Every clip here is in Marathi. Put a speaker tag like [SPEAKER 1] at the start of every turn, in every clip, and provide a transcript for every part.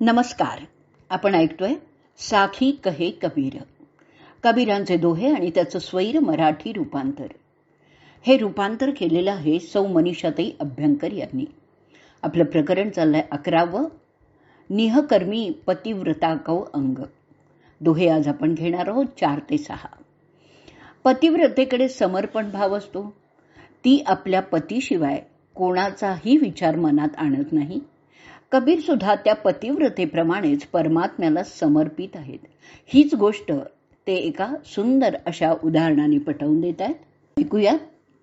[SPEAKER 1] नमस्कार. आपण ऐकतोय साखी कहे कबीर. कबीरांचे दोहे आणि त्याचं स्वैर मराठी रूपांतर. हे रूपांतर केलेलं आहे सौ मनीषाताई अभ्यंकर यांनी. आपलं प्रकरण चाललंय अकरावं. निहकर्मी पतिव्रता कौ अंग. दोहे आज आपण घेणार आहोत चार ते सहा. पतिव्रतेकडे समर्पण भाव असतो. ती आपल्या पतीशिवाय कोणाचाही विचार मनात आणत नाही. कबीर सुद्धा त्या पतिव्रतेप्रमाणेच परमात्म्याला समर्पित आहेत. हीच गोष्ट ते एका सुंदर अशा उदाहरणाने पटवून देत आहेत. ऐकूया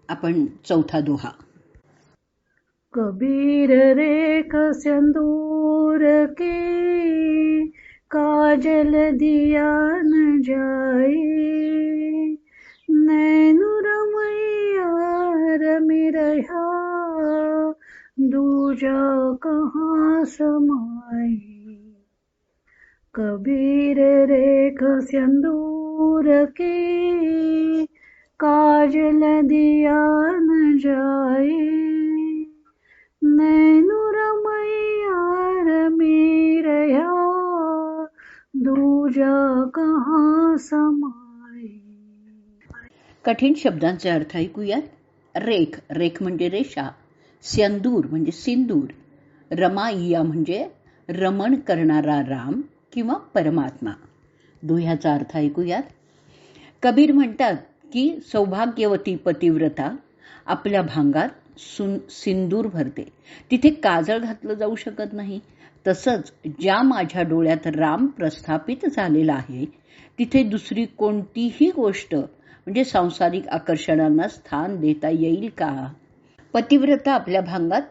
[SPEAKER 1] आपण चौथा दोहा.
[SPEAKER 2] कबीर रेख सिंदूर के काजल दिया न जाए नैनुर दूजा कहाँ समाए कबीर रेख सिंदूर के काजल दिया न जाए। नैनुर मैया मेरया, दूजा कहाँ समाए
[SPEAKER 1] कठीण शब्दांचे अर्थ ऐकूयात. रेख रेख म्हणजे रेषा. स्यंदूर म्हणजे सिंदूर. रमाइया म्हणजे रमण करणारा राम किंवा परमात्मा. दोह्याचा अर्थ ऐकूयात. कबीर म्हणतात की सौभाग्यवती पतिव्रता आपल्या भांगात सुन सिंदूर भरते. तिथे काजळ घातलं जाऊ शकत नाही. तसंच ज्या माझ्या डोळ्यात राम प्रस्थापित झालेला आहे तिथे दुसरी कोणतीही गोष्ट म्हणजे सांसारिक आकर्षणांना स्थान देता येईल का? पतिव्रता आपल्या भांगात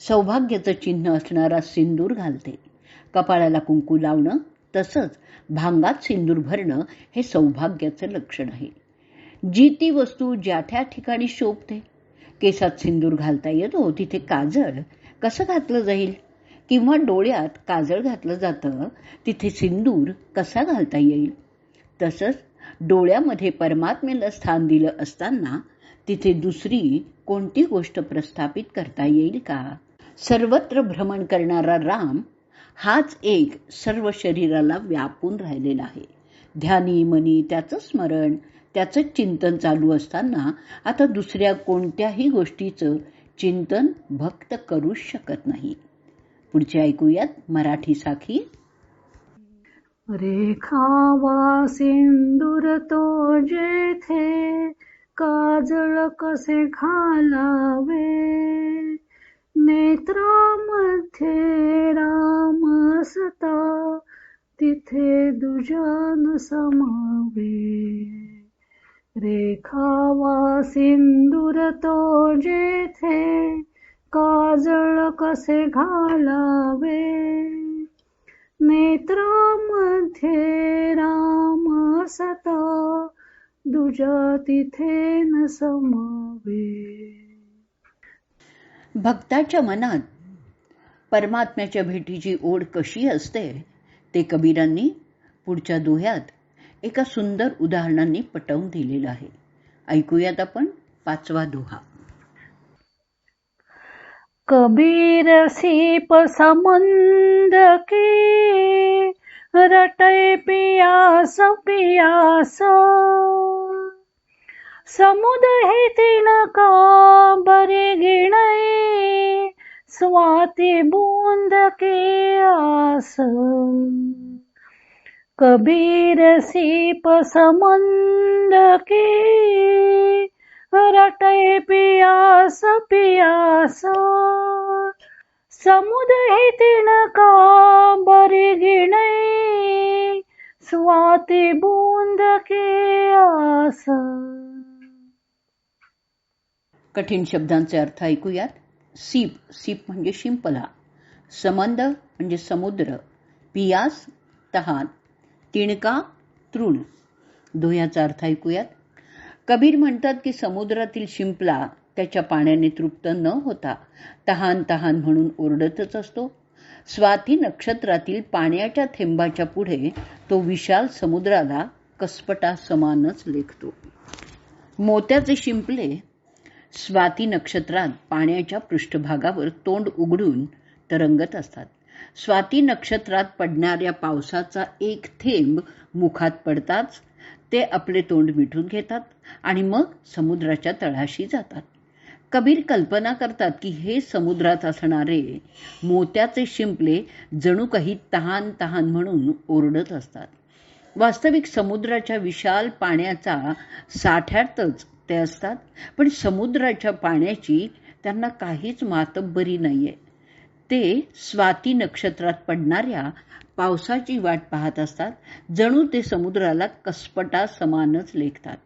[SPEAKER 1] सौभाग्याचं चिन्ह असणारा सिंदूर घालते. कपाळाला कुंकू लावणं तसंच भांगात सिंदूर भरणं हे सौभाग्याचं लक्षण आहे. जी ती वस्तू ज्या त्या ठिकाणी शोभते. केसात सिंदूर घालता येतो तिथे काजळ कसं घातलं जाईल? किंवा डोळ्यात काजळ घातलं जातं तिथे सिंदूर कसा घालता येईल? तसंच डोळ्यामध्ये परमात्म्याला स्थान दिलं असताना तिथे दुसरी कोणती गोष्ट प्रस्थापित करता येईल का? सर्वत्र भ्रमण करणारा राम हाच एक सर्व शरीराला व्यापून राहिलेला आहे. ध्यानी मनी त्याचं स्मरण त्याचं चिंतन चालू असताना आता दुसऱ्या कोणत्याही गोष्टीचं चिंतन भक्त करूच शकत नाही. पुढचे ऐकूयात मराठी साखी.
[SPEAKER 2] रेखावा सिंदूर तो जेथे काजळ कसे घालावे? नेत्रामध्ये राम असता तिथे दुजान समावे. रेखावा सिंदूर तो जेथे काजळ कसे घालावे? नेत्रामध्ये राम दुजा तिथे न समावे.
[SPEAKER 1] भक्ताच्या मनात परमात्म्याच्या भेटीची ओढ कशी असते ते कबीरांनी पुढच्या दोह्यात एका सुंदर उदाहरणांनी पटवून दिलेलं आहे. ऐकूयात आपण पाचवा दोहा.
[SPEAKER 2] कबीर सीप समुंद के रटय पियास पियास समुद हे तिनका बरे गिणय स्वाती बूंद के आस कबीर सीप समुंद के रटय पियास पियास समुद हे तिनका स्वाती बूंद के आस
[SPEAKER 1] कठीण शब्दांचे अर्थ ऐकूयात. सीप सीप म्हणजे शिंपला. समंद म्हणजे समुद्र. पियास तहान. तिणका तृण. दोह्याचा अर्थ ऐकूयात. कबीर म्हणतात की समुद्रातील शिंपला त्याच्या पाण्याने तृप्त न होता तहान तहान म्हणून ओरडतच असतो. स्वाती नक्षत्रातील पाण्याच्या थेंबाच्या पुढे तो विशाल समुद्राला कसपटा समानच लेखतो. मोत्याचे शिंपले स्वाती नक्षत्रात पाण्याच्या पृष्ठभागावर तोंड उघडून तरंगत असतात. स्वाती नक्षत्रात पडणाऱ्या पावसाचा एक थेंब मुखात पडताच ते आपले तोंड मिठून घेतात आणि मग समुद्राच्या तळाशी जातात. कबीर कल्पना करतात की हे समुद्रात असणारे मोत्याचे शिंपले जणू काही तहान तहान म्हणून ओरडत असतात. वास्तविक समुद्राच्या विशाल पाण्याचा साठ्यातच ते असतात पण समुद्राच्या पाण्याची त्यांना काहीच मातब्बरी नाहीये. ते स्वाती नक्षत्रात पडणाऱ्या पावसाची वाट पाहत असतात जणू ते समुद्राला कसपटा समानच लेखतात.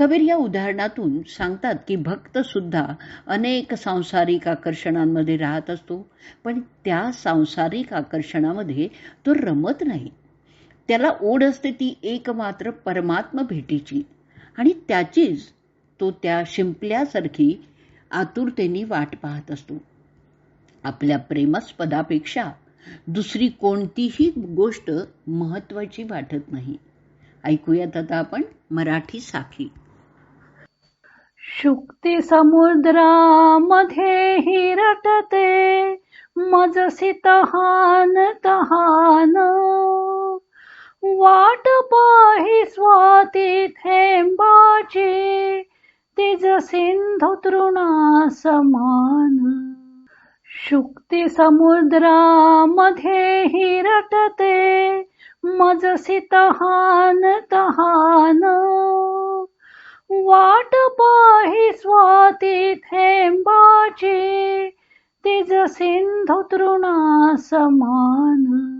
[SPEAKER 1] कबीर या उदाहरणातून सांगतात की भक्त सुद्धा अनेक सांसारिक आकर्षणांमध्ये राहत असतो पण त्या सांसारिक आकर्षणामध्ये तो रमत नाही. त्याला ओढ असते ती एकमात्र परमात्म भेटीची आणि त्याचीच तो त्या शिंपल्यासारखी आतुरतेने वाट पाहत असतो. आपल्या प्रेमास्पदापेक्षा दुसरी कोणतीही गोष्ट महत्वाची वाटत नाही. ऐकूयात आता आपण मराठी साखी
[SPEAKER 2] शुक्ती समुद्रामध्ये हिरटते मजसी तहान तहान. वाट पाही स्वाती थेंबाची तिज सिंधु तृणा समान. शुक्ती समुद्रामध्ये हिरटते मजसी तहान तहान. वाट पाही स्वाती थेंबाची तिज सिंधू तृणा समान.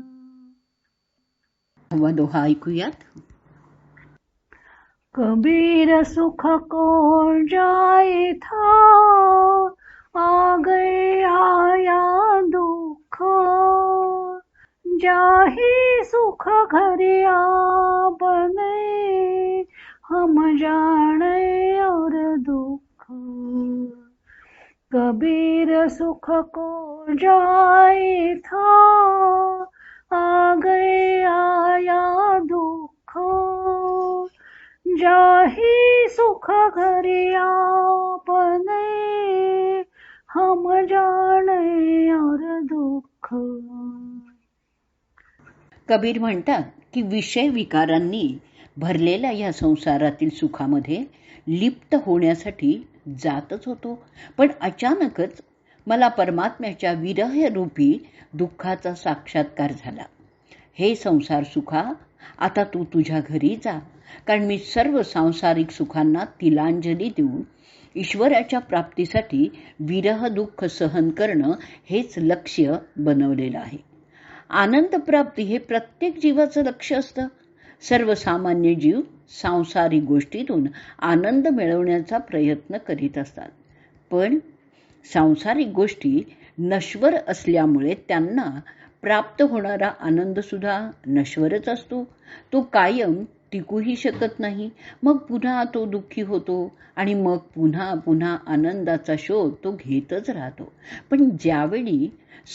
[SPEAKER 1] दोहा ऐकूयात.
[SPEAKER 2] कबीर सुख को जाए था आ गए आया दुख. जाही सुख घरी बने हम जाने और दुख। कबीर सुख को जाए था, आ गए आया दुख। जाही सुख घरी आपने, हम जाने और दुःख।
[SPEAKER 1] कबीर म्हणतात की विषय विकारांनी भरलेल्या या संसारातील सुखामध्ये लिप्त होण्यासाठी जातच होतो. पण अचानकच मला परमात्म्याच्या विरह रूपी दुःखाचा साक्षात्कार झाला. हे संसार सुखा आता तू तुझ्या घरी जा. कारण मी सर्व सांसारिक सुखांना तिलांजली देऊन ईश्वराच्या प्राप्तीसाठी विरह दुःख सहन करणं हेच लक्ष्य बनवलेलं आहे. आनंद प्राप्ती हे प्रत्येक जीवाचं लक्ष असतं. सर्वसामान्य जीव सांसारिक गोष्टीतून आनंद मिळवण्याचा प्रयत्न करीत असतात. पण सांसारिक गोष्टी नश्वर असल्यामुळे त्यांना प्राप्त होणारा आनंद सुद्धा नश्वरच असतो. तो कायम टिकूही शकत नाही. मग पुन्हा तो दुःखी होतो आणि मग पुन्हा पुन्हा आनंदाचा शोध तो घेतच राहतो. पण ज्यावेळी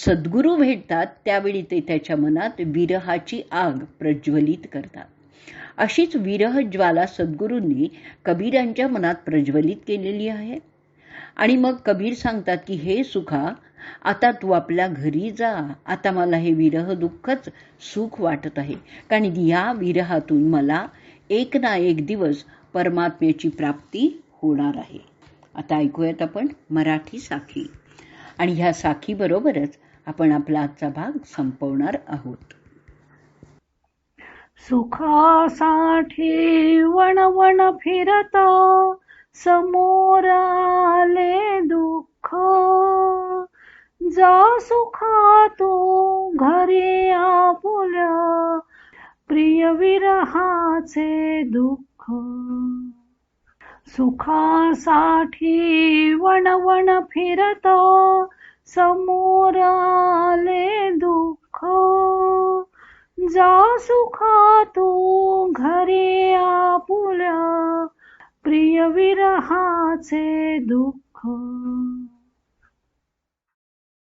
[SPEAKER 1] सद्गुरू भेटतात त्यावेळी ते त्याच्या मनात विरहाची आग प्रज्वलित करतात. अशीच विरह ज्वाला सद्गुरूंनी कबीरांच्या मनात प्रज्वलित केलेली आहे. आणि मग कबीर सांगतात की हे सुखा आता तू आपल्या घरी जा. आता मला हे विरह दुःखच सुख वाटत आहे. कारण या विरहातून मला एक ना एक दिवस परमात्म्याची प्राप्ती होणार आहे. आता ऐकूयात आपण मराठी साखी. आणि ह्या साखीबरोबरच आपण आपला आजचा भाग संपवणार आहोत.
[SPEAKER 2] सुखासाठी वणवण फिरत समोर आले दुःख. जा सुखा तू घरी आपुल्या प्रिय विरहाचे दुःख. सुखासाठी वणवण फिरत समोर आले दुःख. जा सुखा तू घरे आपुल्या प्रिय विरहाचे दुःख.